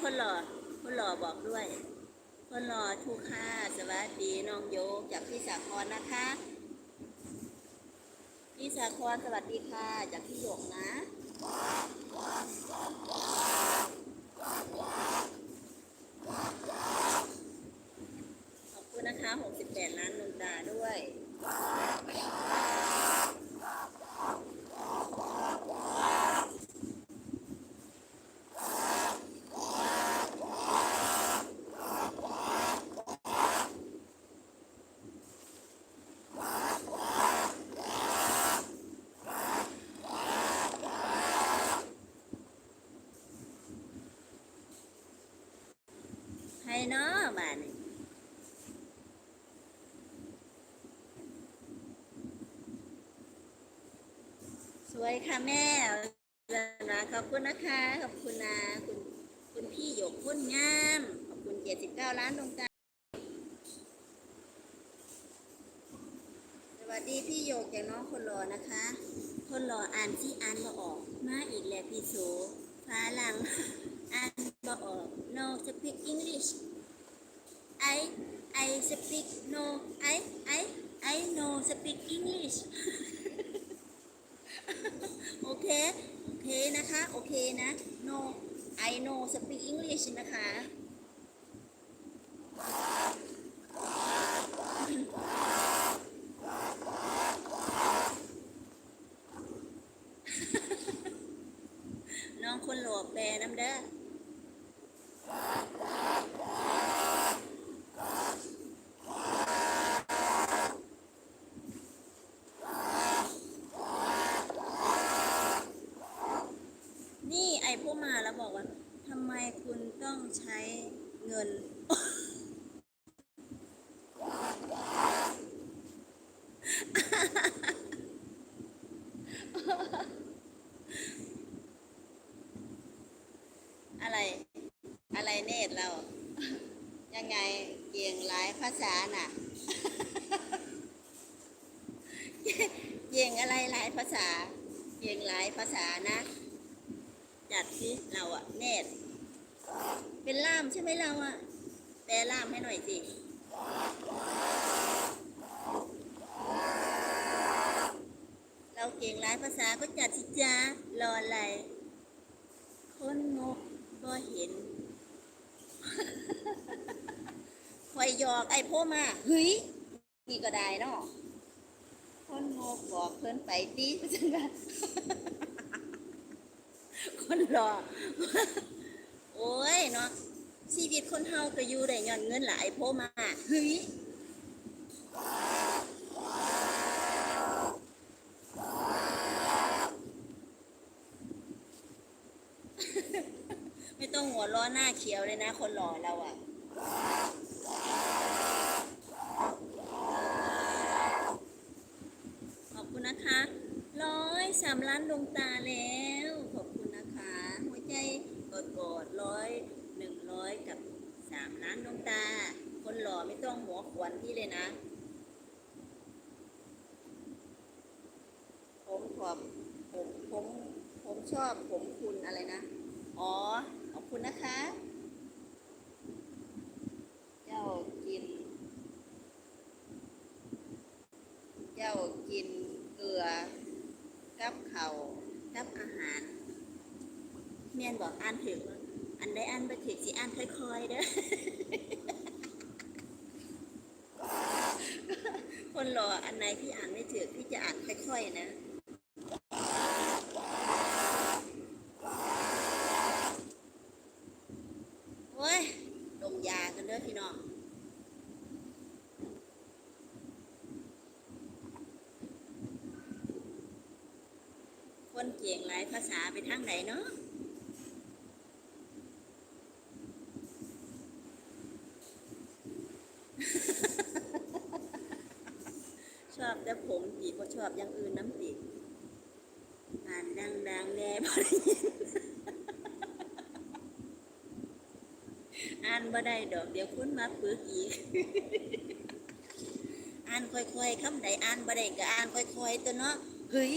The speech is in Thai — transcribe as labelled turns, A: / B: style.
A: คนหล่อคนหล่อบอกด้วย คนหล่อทุกค่ะสวัสดีน้องโยกจากพี่สาครนะคะพี่สาครสวัสดีค่ะจากพี่หยกนะขอบคุณนะคะ 68 ล้านดวงตาด้วย ให้เนาะบ้านนี้สวยค่ะแม่นะขอบคุณนะคะ ขอบคุณนะคุณคุณพี่หยกพุ่นงาม ขอบคุณ79ล้านดวงตาสวัสดีพี่หยกจากน้องคนรอนะคะ คนรออ่านที่อ่านมาออก มาอีกแล้วพี่โสฟ้าลัง อ่านมาออก no speak English I I speak no I I I no speak English โอเค โอเคนะคะ โอเคนะ no I know speak English นะคะน้องคนหล่อแปลน้ำเด้อ นี่ไอ้พวกมาแล้วบอกว่าทำไมคุณต้อง ใช้เงิน อะไร อะไรเนตรเรา ยังไงเก่งหลายภาษาน่ะ เก่งอะไรหลายภาษา เก่งหลายภาษานะ จัดสิเราอะเนตร เป็นล่ามใช่ไหมเราอะแปลล่ามให้หน่อยสิเราเก่งหลายภาษาก็จัดสิจ้ารออะไรคนงกก็เห็นคอยหยอกไอ้พ่อมาเฮ้ยนี่ก็ได้เนาะคนงกบอกเพิ่นไปตีจังกันคนรอ อ้ยเนาะชีวิตคนเฮาก็อยู่ได้ย้อนเงินหลายโพมาเฮ้ยไม่ต้องหัวล้อหน้าเขียวเลยนะ คนหล่อเราอะขอบคุณนะคะ ร้อยสามล้านดวงตาแล้ว ขอบคุณนะคะ หัวใจ กดกดร้อยหนึ่งร้อยกับสามล้านดวงตา คนหล่อไม่ต้องหัวขวนพี่เลยนะ ผมขอบผมผมผมชอบผมคุณอะไรนะ อ๋อ ขอบคุณนะคะ เจ้ากิน เจ้ากินเกลือกับเขากับอาหาร เมียนบอกอ่านถึงอันใดอ่านไปถึงสิอ่านค่อยๆเด้อคนรออันไหนที่อ่านไม่ถึงพี่จะอ่านค่อยๆนะโอ้ยดมยากันเด้อพี่น้องคนเก่งหลายภาษาไปทางไหนเนาะ ชอบ แต่ผมตีก็ชอบอย่างอื่นน้ำตีอ่านดังๆแน่พอได้ยินอ่านบ่ได้ดอก เดี๋ยวคุณมาฝึกอีก อ่านค่อยๆคำใดอ่านบ่ได้ก็อ่านค่อยๆตัวเนาะเฮ้ย